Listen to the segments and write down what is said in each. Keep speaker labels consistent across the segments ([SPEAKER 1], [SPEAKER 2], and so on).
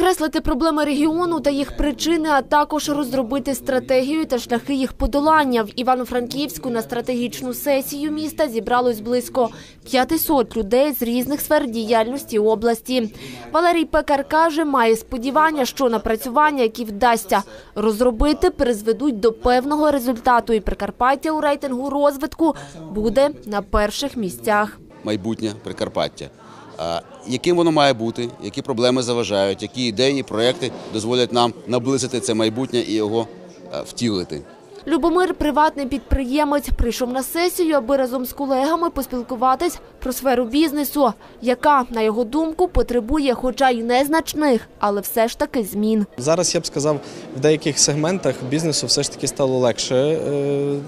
[SPEAKER 1] Окреслити проблеми регіону та їх причини, а також розробити стратегію та шляхи їх подолання. В Івано-Франківську на стратегічну сесію міста зібралось близько 500 людей з різних сфер діяльності області. Валерій Пекар каже, має сподівання, що напрацювання, які вдасться розробити, призведуть до певного результату, і Прикарпаття у рейтингу розвитку буде на перших місцях.
[SPEAKER 2] майбутнє Прикарпаття. Яким воно має бути, які проблеми заважають, які ідеї, проекти дозволять нам наблизити це майбутнє і його е, втілити.
[SPEAKER 1] Любомир, приватний підприємець, прийшов на сесію, аби разом з колегами поспілкуватись про сферу бізнесу, яка, на його думку, потребує, хоча й незначних, але все ж таки змін.
[SPEAKER 3] Зараз я б сказав, в деяких сегментах бізнесу все ж таки стало легше е,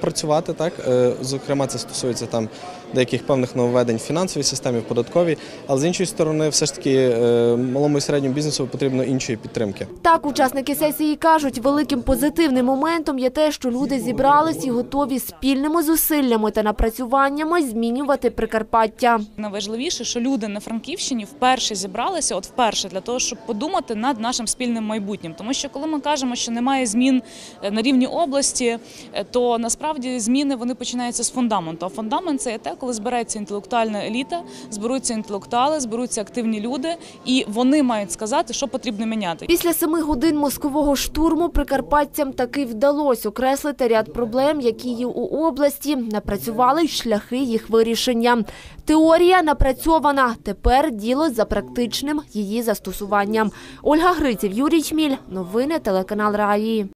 [SPEAKER 3] працювати. Так, Е, зокрема, це стосується там деяких певних нововведень в фінансовій системі, в податковій. Але з іншої сторони, все ж таки е, малому і середньому бізнесу потрібно іншої підтримки.
[SPEAKER 1] Так, учасники сесії кажуть, великим позитивним моментом є те, що люди зібрались і готові спільними зусиллями та напрацюваннями змінювати Прикарпаття.
[SPEAKER 4] Найважливіше, що люди на Франківщині вперше зібралися, от вперше для того, щоб подумати над нашим спільним майбутнім. Тому що коли ми кажемо, що немає змін е, на рівні області, е, то насправді зміни вони починаються з фундаменту. А фундамент це є те, коли збереться інтелектуальна еліта, зберуться інтелектуали, зберуться активні люди, і вони мають сказати, що потрібно міняти.
[SPEAKER 1] Після семи годин мозкового штурму прикарпатцям таки вдалося окреслити ряд проблем, які є у області, напрацювали шляхи їх вирішення. Теорія напрацьована. Тепер діло за практичним її застосуванням. Ольга Гриців, Юрій Чміль. Новини телеканал Раї.